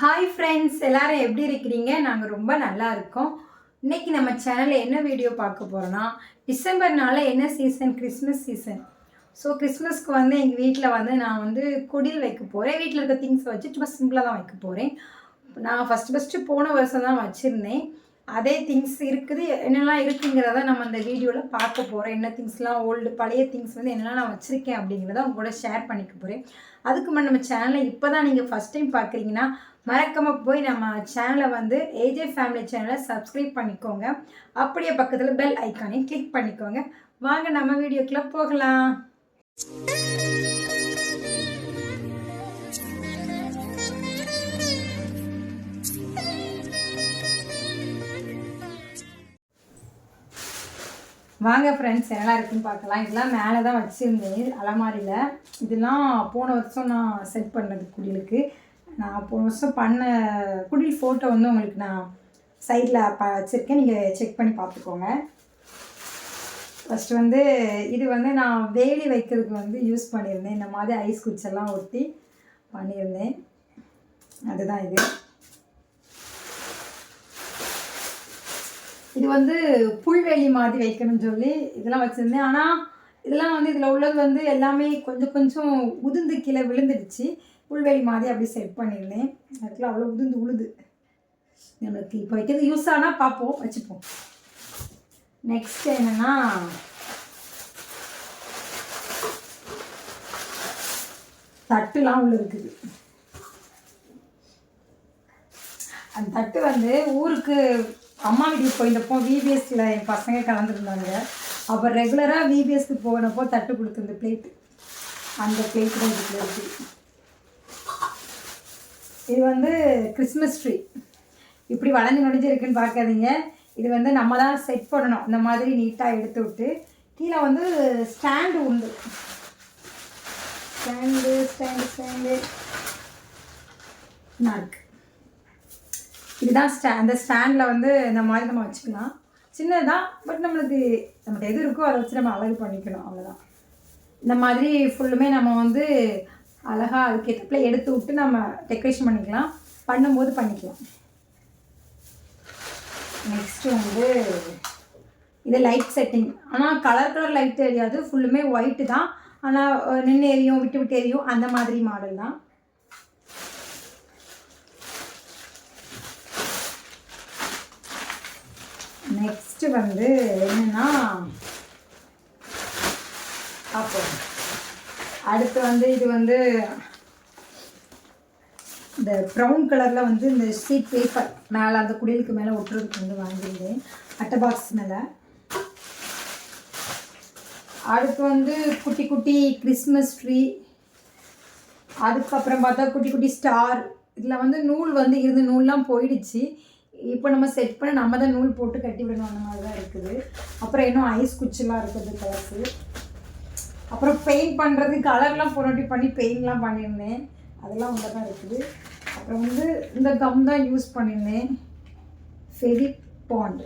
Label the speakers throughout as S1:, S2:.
S1: Hi friends எல்லாரும் எப்படி இருக்கிறீங்க? நாங்கள் ரொம்ப நல்லா இருக்கோம். இன்னைக்கு நம்ம சேனலில் என்ன வீடியோ பார்க்க போகிறோன்னா டிசம்பர்னால என்ன சீசன் கிறிஸ்மஸ் சீசன் ஸோ கிறிஸ்மஸ்க்கு வந்து எங்கள் வீட்டில் வந்து நான் வந்து குடில் வைக்க போகிறேன் வீட்டில் இருக்க திங்ஸ் வச்சு சும்மா சிம்பிளாக தான் வைக்க போகிறேன் நான் ஃபஸ்ட்டு ஃபஸ்ட்டு போன வருஷம் தான் வச்சுருந்தேன். அதே திங்ஸ் இருக்குது. என்னெல்லாம் இருக்குங்கிறத நம்ம அந்த வீடியோவில் பார்க்க போகிறோம் என்ன திங்ஸ்லாம் ஓல்டு பழைய திங்ஸ் வந்து என்னெல்லாம் நான் வச்சுருக்கேன் அப்படிங்கிறத உங்க கூட ஷேர் பண்ணிக்க போகிறேன் அதுக்கு முன்னாடி நம்ம சேனலை இப்போ தான் நீங்கள் ஃபஸ்ட் டைம் பார்க்குறீங்கன்னா மறக்காமல் போய் நம்ம சேனலை வந்து ஏஜே ஃபேமிலி சேனலை சப்ஸ்கிரைப் பண்ணிக்கோங்க. அப்படியே பக்கத்தில் பெல் ஐக்கானையும் கிளிக் பண்ணிக்கோங்க. வாங்க நம்ம வீடியோக்குள்ளே போகலாம். வாங்க ஃப்ரெண்ட்ஸ் என்னெல்லாம் இருக்குன்னு பார்க்கலாம். இதெல்லாம் மேலே தான் வச்சுருந்தேன் அலமாரியில். இதெல்லாம் போன வருஷம் நான் செட் பண்ணது குடிலுக்கு. நான் போன வருஷம் பண்ண குடில் ஃபோட்டோ வந்து உங்களுக்கு நான் சைடில் ப வச்சுருக்கேன். நீங்கள் செக் பண்ணி பார்த்துக்கோங்க. ஃபஸ்ட்டு வந்து இது வந்து நான் வேலி வைக்கிறதுக்கு வந்து யூஸ் பண்ணியிருந்தேன். இந்த மாதிரி ஐஸ் குச்செல்லாம் ஒட்டி பண்ணியிருந்தேன். அதுதான் இது. இது வந்து புல்வெளி மாதிரி வைக்கணும்னு சொல்லி இதெல்லாம் வச்சுருந்தேன். ஆனால் இதெல்லாம் வந்து இதில் உள்ளது வந்து எல்லாமே கொஞ்சம் கொஞ்சம் உதிர்ந்து கீழே விழுந்துடுச்சு. புல்வெளி மாதிரி அப்படி செட் பண்ணியிருந்தேன். அதுக்குள்ள அவ்வளோ உதிர்ந்து உழுது. நம்மளுக்கு இப்போ வைக்கிறது யூஸ் ஆனால் பார்ப்போம் வச்சுப்போம். நெக்ஸ்ட் என்னென்னா தட்டுலாம் உள்ள இருக்குது. அந்த தட்டு வந்து ஊருக்கு அம்மா வீட்டுக்கு போயிருந்தப்போ விபிஎஸ்சில் என் பசங்க கலந்துருந்தாங்க. அப்போ ரெகுலராக விபிஎஸ்க்கு போனப்போ தட்டு கொடுத்துருந்த பிளேட்டு அந்த பிளேட் தான் இதுக்குள்ள இது வந்து கிறிஸ்மஸ் ட்ரீ இப்படி வளைஞ்சு நுழைஞ்சு இருக்குன்னு பார்க்காதீங்க. இது வந்து நம்ம தான் செட் பண்ணணும். இந்த மாதிரி நீட்டாக எடுத்து விட்டு கீழே வந்து ஸ்டாண்டு உண்டு. ஸ்டாண்டு ஸ்டாண்டு ஸ்டாண்டு இருக்கு இதுதான் ஸ்டா அந்த ஸ்டாண்டில் வந்து இந்த மாதிரி நம்ம வச்சுக்கலாம். சின்னதுதான் பட் நம்மளுக்கு நம்மகிட்ட எது இருக்கோ அதை வச்சு நம்ம அழகு பண்ணிக்கணும் அவ்வளோதான் இந்த மாதிரி ஃபுல்லுமே நம்ம வந்து அழகாக அதுக்கேற்றப்பில் எடுத்து விட்டு நம்ம டெக்கரேஷன் பண்ணிக்கலாம். பண்ணும்போது பண்ணிக்கலாம். நெக்ஸ்ட்டு வந்து இது லைட் செட்டிங் ஆனால் கலர் கலர் லைட் தெரியாது. ஃபுல்லுமே ஒயிட்டு தான். ஆனால் நின்று எரியும் விட்டு விட்டு எரியும். அந்த மாதிரி மாடல் தான். நெக்ஸ்ட்டு வந்து என்னென்னா அப்போ அடுத்து வந்து இது வந்து இந்த ப்ரௌன் கலரில் வந்து இந்த ஷீட் பேப்பர் மேலே அந்த குடிலுக்கு மேலே ஒட்டுறதுக்கு வந்து வாங்கியிருந்தேன். அட்டை பாக்ஸ் மேலே. அடுத்து வந்து குட்டி குட்டி கிறிஸ்மஸ் ட்ரீ அதுக்கப்புறம் பார்த்தா குட்டி குட்டி ஸ்டார் இதில் வந்து நூல் வந்து இருந்து நூல்லாம் போயிடுச்சு. இப்போ நம்ம செட் பண்ண நம்ம தான் நூல் போட்டு கட்டி விடணும் அந்த மாதிரி தான் இருக்குது. அப்புறம் இன்னும் ஐஸ் குச்சிலாம் இருக்குது கலர்ஸு அப்புறம் பெயிண்ட் பண்ணுறது கலர்லாம் போராட்டி பண்ணி பெயிண்ட்லாம் பண்ணியிருந்தேன். அதெல்லாம் உள்ள தான் இருக்குது. அப்புறம் வந்து இந்த கம் தான் யூஸ் பண்ணியிருந்தேன். ஃபெவி பாண்ட்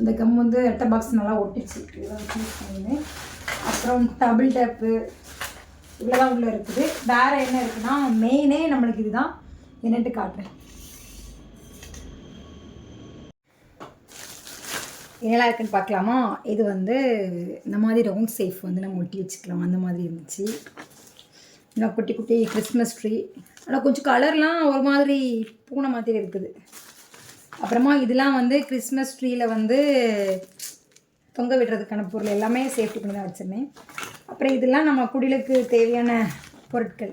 S1: இந்த கம் வந்து எட்ட பாக்ஸ் நல்லா ஒட்டிச்சு. இதெல்லாம் யூஸ் பண்ணியிருந்தேன். அப்புறம் டபுள் டேப்பு இவ்வளோதான் உள்ளே இருக்குது. வேறு என்ன இருக்குன்னா மெயினே நம்மளுக்கு இதுதான். என்னட்டு காட்டுறேன். என்னெல்லாம் இருக்குன்னு பார்க்கலாமா? இது வந்து இந்த மாதிரி ரவுண்ட் சேஃப் வந்து நம்ம ஒட்டி வச்சுக்கலாம். அந்த மாதிரி இருந்துச்சு. இன்னும் குட்டி குட்டி கிறிஸ்மஸ் ட்ரீ ஆனால் கொஞ்சம் கலர்லாம் ஒரு மாதிரி பூனை மாதிரி இருக்குது. அப்புறமா இதெல்லாம் வந்து கிறிஸ்மஸ் ட்ரீயில் வந்து தொங்க விடுறதுக்கான பொருள் எல்லாமே சேஃப்டி பண்ணி தான் வச்சுருந்தேன். அப்புறம் இதெல்லாம் நம்ம குடிலுக்கு தேவையான பொருட்கள்.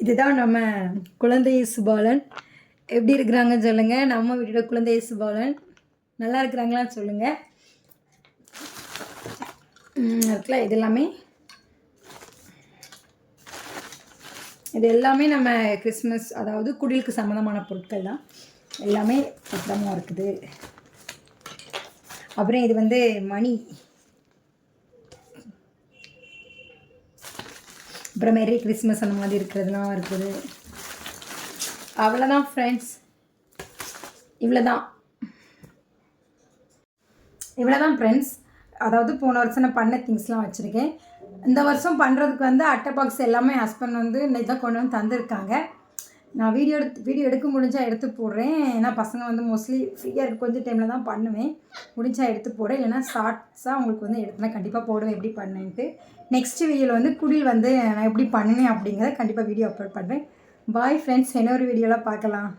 S1: இதுதான் நம்ம குழந்தை சுபாலன். எப்படி இருக்கிறாங்கன்னு சொல்லுங்கள் நம்ம வீட்டோட குழந்தை சுபாலன். நல்லா இருக்கிறாங்களான்னு சொல்லுங்கள் இருக்குல்ல இது எல்லாமே. இது எல்லாமே நம்ம கிறிஸ்மஸ் அதாவது குடிலுக்கு சம்மந்தமான பொருட்கள் தான். எல்லாமே பத்திரமா இருக்குது. அப்புறம் இது வந்து மணி. அப்புறம் மேரி கிறிஸ்மஸ் அந்த மாதிரி இருக்கிறதுலாம் இருக்குது. அவ்வளோதான் ஃப்ரெண்ட்ஸ் இவ்வளோதான் இவ்வளோதான் ஃப்ரெண்ட்ஸ் அதாவது போன வருஷம் நான் பண்ண திங்ஸ்லாம் வச்சுருக்கேன். இந்த வருஷம் பண்ணுறதுக்கு வந்து அட்டை பாக்ஸ் எல்லாமே ஹஸ்பண்ட் வந்து இன்னைக்கு தான் கொண்டு வந்து தந்திருக்காங்க. நான் வீடியோ எடுத்து வீடியோ எடுக்க முடிஞ்சால் எடுத்து போடுறேன். ஏன்னா பசங்க வந்து மோஸ்ட்லி ஃப்ரீயாக இருக்க கொஞ்சம் டைமில் தான் பண்ணுவேன். முடிஞ்சால் எடுத்து போடுறேன். இல்லைனா ஷார்ட்ஸாக உங்களுக்கு வந்து எடுத்துனா கண்டிப்பாக போடுவேன். எப்படி பண்ணேன்ட்டு. நெக்ஸ்ட் வீடியோவில் வந்து குடில் வந்து நான் எப்படி பண்ணினேன் அப்படிங்கிறத கண்டிப்பாக வீடியோ அப்லோட் பண்ணுறேன் பாய் ஃப்ரெண்ட்ஸ் இன்னொரு வீடியோவில் பார்க்கலாம்.